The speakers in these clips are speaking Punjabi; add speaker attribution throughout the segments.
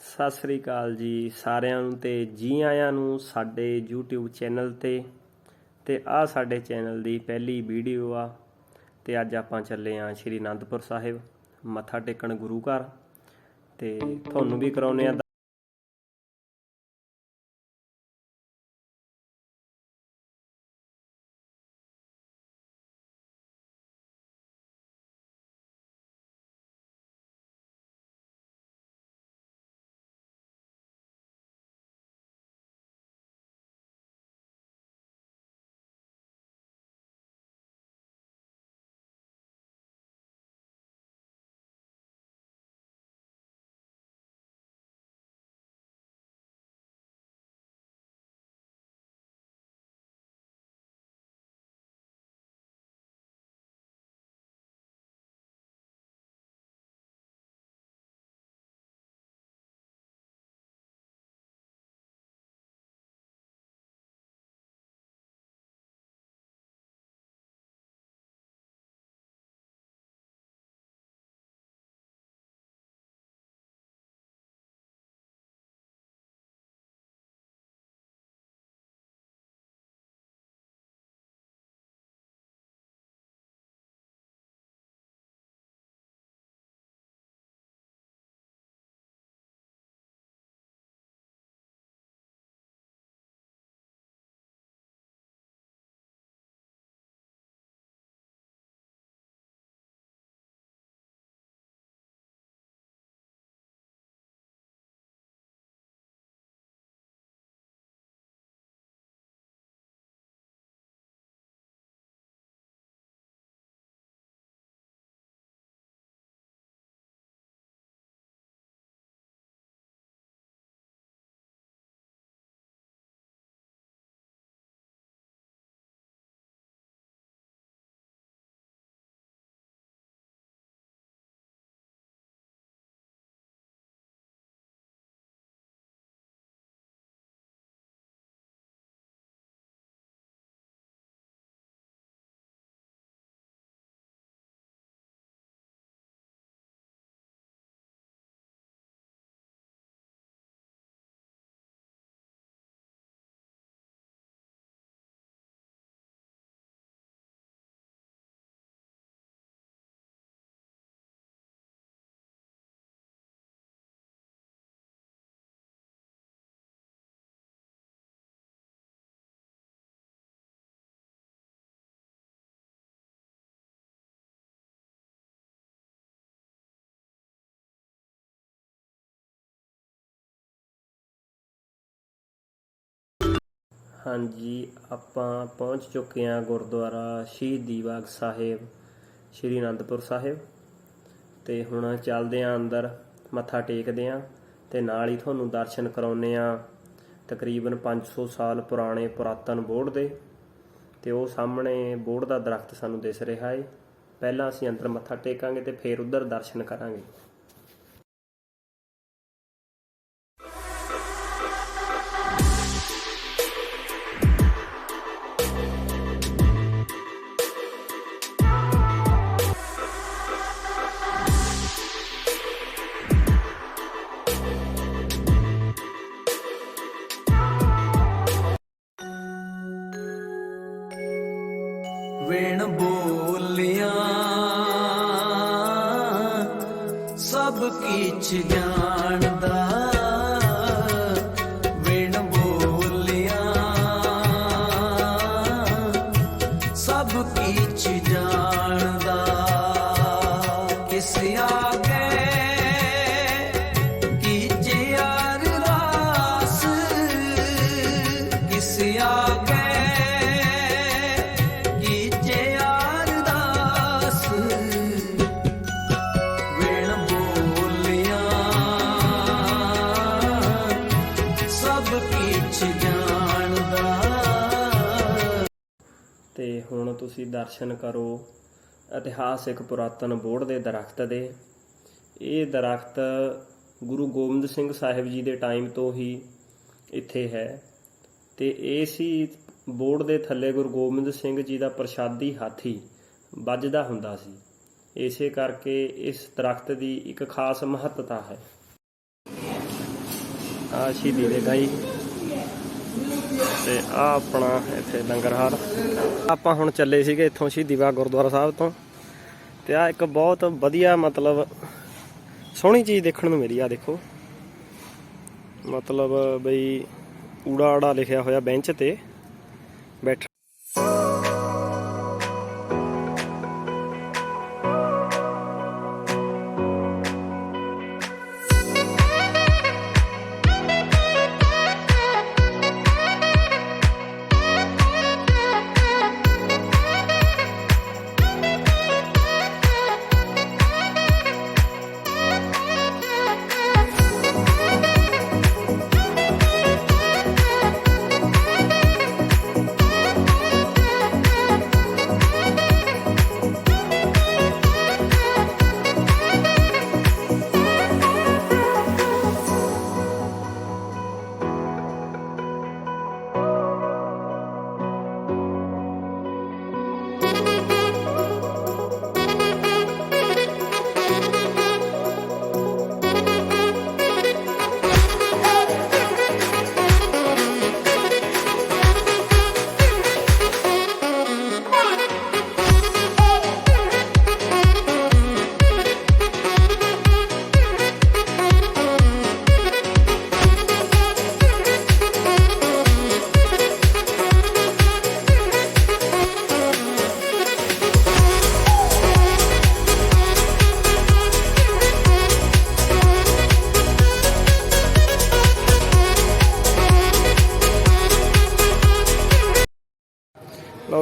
Speaker 1: ਸਤਿ ਸ੍ਰੀ ਅਕਾਲ ਜੀ ਸਾਰਿਆਂ ਨੂੰ ਤੇ ਜੀ ਆਇਆਂ ਨੂੰ ਸਾਡੇ YouTube ਚੈਨਲ ਤੇ। ਤੇ ਆ ਸਾਡੇ ਚੈਨਲ ਦੀ ਪਹਿਲੀ ਵੀਡੀਓ ਆ। ਤੇ ਅੱਜ ਆਪਾਂ ਚੱਲੇ ਆਂ ਸ਼੍ਰੀ ਅਨੰਦਪੁਰ ਸਾਹਿਬ, ਮੱਥਾ ਟੇਕਣ ਗੁਰੂ ਘਰ। ਤੇ ਤੁਹਾਨੂੰ ਵੀ ਕਰਾਉਨੇ ਆ ਹਾਂਜੀ, ਆਪਾਂ ਪਹੁੰਚ ਚੁੱਕੇ ਹਾਂ ਗੁਰਦੁਆਰਾ ਸ਼ਹੀਦੀ ਬਾਗ ਸਾਹਿਬ, ਸ਼੍ਰੀ ਅਨੰਦਪੁਰ ਸਾਹਿਬ। ਤੇ ਹੁਣ ਚੱਲਦੇ ਆਂ ਅੰਦਰ, ਮੱਥਾ ਟੇਕਦੇ ਆਂ ਤੇ ਨਾਲ ਹੀ ਤੁਹਾਨੂੰ ਦਰਸ਼ਨ ਕਰਾਉਨੇ ਆ ਤਕਰੀਬਨ 500 ਸਾਲ ਪੁਰਾਣੇ ਪੁਰਾਤਨ ਬੋਰਡ ਦੇ। ਤੇ ਉਹ ਸਾਹਮਣੇ ਬੋਰਡ ਦਾ ਦਰਖਤ ਸਾਨੂੰ ਦਿਸ ਰਿਹਾ ਏ। ਪਹਿਲਾਂ ਅਸੀਂ ਅੰਦਰ ਮੱਥਾ ਟੇਕਾਂਗੇ ਤੇ ਫਿਰ ਉਧਰ ਦਰਸ਼ਨ ਕਰਾਂਗੇ।
Speaker 2: ਸਭ ਕੀਚ ਜਾਣਦਾ।
Speaker 1: ਤੁਸੀਂ ਦਰਸ਼ਨ ਕਰੋ। ਇਤਿਹਾਸਿਕ ਪੁਰਾਤਨ ਬੋਰਡ ਦੇ ਦਰਖਤ ਦੇ। ਇਹ ਦਰਖਤ ਗੁਰੂ ਗੋਬਿੰਦ ਸਿੰਘ ਸਾਹਿਬ ਜੀ ਦੇ ਟਾਈਮ ਤੋਂ ਹੀ ਇੱਥੇ ਹੈ। ਤੇ ਇਹ ਸੀ ਬੋਰਡ ਦੇ ਥੱਲੇ ਗੁਰੂ ਗੋਬਿੰਦ ਸਿੰਘ ਜੀ ਦਾ ਪ੍ਰਸ਼ਾਦੀ ਹਾਥੀ ਵੱਜਦਾ ਹੁੰਦਾ ਸੀ। ਇਸੇ ਕਰਕੇ ਇਸ ਦਰਖਤ ਦੀ ਇੱਕ ਖਾਸ ਮਹੱਤਤਾ ਹੈ। ਆ ਸ਼ਹੀਦੀ ਦੇ ਗਾਈ। ਤੇ ਆ ਆਪਣਾ ਇੱਥੇ ਲੰਗਰ ਹਾਲ ਆਪਾਂ ਹੁਣ ਚੱਲੇ ਸੀਗੇ ਇੱਥੋਂ ਸ਼ਹੀਦੀ ਬਾਗ ਗੁਰਦੁਆਰਾ ਸਾਹਿਬ ਤੋਂ। ਤੇ ਆ ਇੱਕ ਬਹੁਤ ਵਧੀਆ ਮਤਲਬ ਸੋਹਣੀ ਚੀਜ਼ ਦੇਖਣ ਨੂੰ ਮਿਲੀ ਆ ਦੇਖੋ। ਮਤਲਬ ਬਈ ਊੜਾ ਆੜਾ ਲਿਖਿਆ ਹੋਇਆ ਬੈਂਚ ਤੇ ਬੈਠ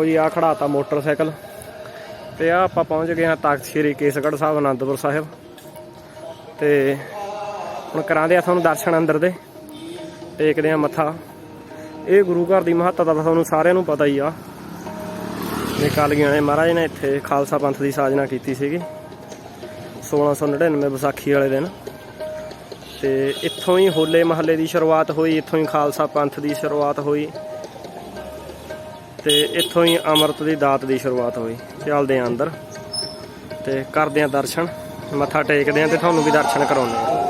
Speaker 1: ਲਓ ਜੀ ਆ ਖੜਾਤਾ ਮੋਟਰਸਾਈਕਲ। ਤੇ ਆ ਆਪਾਂ ਪਹੁੰਚ ਗਏ ਹਾਂ ਤਖਤ ਸ੍ਰੀ ਕੇਸਗੜ੍ਹ ਸਾਹਿਬ, ਅਨੰਦਪੁਰ ਸਾਹਿਬ। ਤੇ ਹੁਣ ਕਰਾਂਦੇ ਆ ਤੁਹਾਨੂੰ ਦਰਸ਼ਨ ਅੰਦਰ ਦੇ। ਟੇਕਦੇ ਆ ਮੱਥਾ। ਇਹ ਗੁਰੂ ਘਰ ਦੀ ਮਹੱਤਤਾ ਤਾਂ ਤੁਹਾਨੂੰ ਸਾਰਿਆਂ ਨੂੰ ਪਤਾ ਹੀ ਆ। ਇਹ ਕਾਲੀਆਂ ਨੇ ਮਹਾਰਾਜ ਨੇ ਇੱਥੇ ਖਾਲਸਾ ਪੰਥ ਦੀ ਸਾਜਨਾ ਕੀਤੀ ਸੀਗੀ। 1699 ਵਿਸਾਖੀ ਵਾਲੇ ਦਿਨ। ਤੇ ਇੱਥੋਂ ਹੀ ਹੋਲੇ ਮਹੱਲੇ ਦੀ ਸ਼ੁਰੂਆਤ ਹੋਈ, ਇੱਥੋਂ ਹੀ ਖਾਲਸਾ ਪੰਥ ਦੀ ਸ਼ੁਰੂਆਤ ਹੋਈ। ਤੇ ਇੱਥੋਂ ਹੀ ਅੰਮ੍ਰਿਤ ਦੀ ਦਾਤ ਦੀ ਸ਼ੁਰੂਆਤ ਹੋਈ। ਚੱਲਦੇ ਆਂ ਅੰਦਰ ਤੇ ਕਰਦੇ ਆਂ ਦਰਸ਼ਨ। ਮੱਥਾ ਟੇਕਦੇ ਆਂ ਤੇ ਤੁਹਾਨੂੰ ਵੀ ਦਰਸ਼ਨ ਕਰਾਉਂਦੇ ਆਂ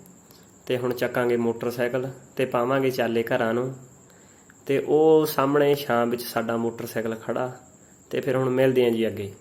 Speaker 1: ਤੇ ਹੁਣ ਚੱਕਾਂਗੇ ਮੋਟਰਸਾਈਕਲ ਤੇ ਪਾਵਾਂਗੇ ਚਾਲੇ ਘਰਾਂ ਨੂੰ। ਤੇ ਉਹ ਸਾਹਮਣੇ ਸ਼ਾਮ ਵਿੱਚ ਸਾਡਾ ਮੋਟਰਸਾਈਕਲ ਖੜਾ ਤੇ ਫਿਰ ਹੁਣ ਮਿਲਦੇ ਆਂ ਜੀ ਅੱਗੇ।